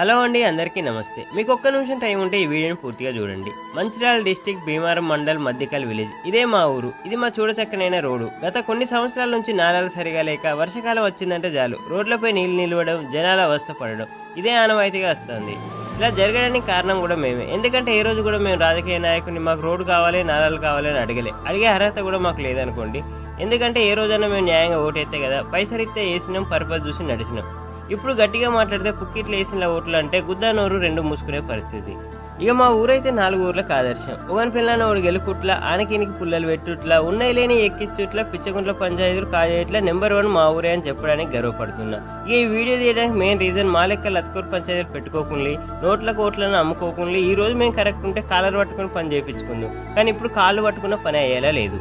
Hello అండి అందరికీ నమస్తే. మీకు ఒక్క నిమిషం టైం ఉంటే ఈ వీడియోని పూర్తిగా చూడండి. Mancherial district Bhimaram mandal Madhyakal village. ఇదే మా ఊరు. ఇది మా చూడచక్కనైన రోడ్డు. గత కొన్ని సంవత్సరాల నుంచి నాలాలు సరిగా లేక వర్షకాలం వచ్చిందంటే చాలు. రోడ్లపై నీళ్ళు నిలవడం జనాల అవస్థ పడడం ఇదే ఆనవాయితీగా వస్తుంది. ఇలా జరగడానికి కారణం కూడా మేమే. ఎందుకంటే ఏ రోజు కూడా మేము రాజకీయ నాయకుడిని మాకు రోడ్డు కావాలి నాలాలు కావాలి అని అడగలే. అడిగే అర్హత కూడా మాకు లేదనుకోండి. ఎందుకంటే ఏ రోజైనా మేము న్యాయంగా ఓటేస్తే కదా పైసరిస్తే వేసినాం పర్పస్ చూసి నడిచినాం. ఇప్పుడు గట్టిగా మాట్లాడితే పుక్కిట్లు వేసిన ఓట్లు అంటే గుద్దానోరు రెండు మూసుకునే పరిస్థితి. ఇక మా ఊరైతే నాలుగు ఊర్లకు ఆదర్శం ఒకని పిల్లని ఒకడు గెలుకుట్ల ఆనకినికి పుల్లలు పెట్టుట్లా ఉన్నాయి లేని ఎక్కిచ్చుట్ల పిచ్చగుంట్ల పంచాయతీలు కాజేట్ల నెంబర్ వన్ మా ఊరే అని చెప్పడానికి గర్వపడుతున్నా. ఇక ఈ వీడియో తీయడానికి మెయిన్ రీజన్ మా లెక్క లత్కూరు పంచాయతీలు పెట్టుకోకుండా నోట్ల కోట్లను అమ్ముకోకుండా ఈ రోజు మేము కరెక్ట్ ఉంటే కాలర్ పట్టుకుని పని చేయించుకుందాం. కానీ ఇప్పుడు కాళ్ళు పట్టుకున్న పని అయ్యేలా లేదు.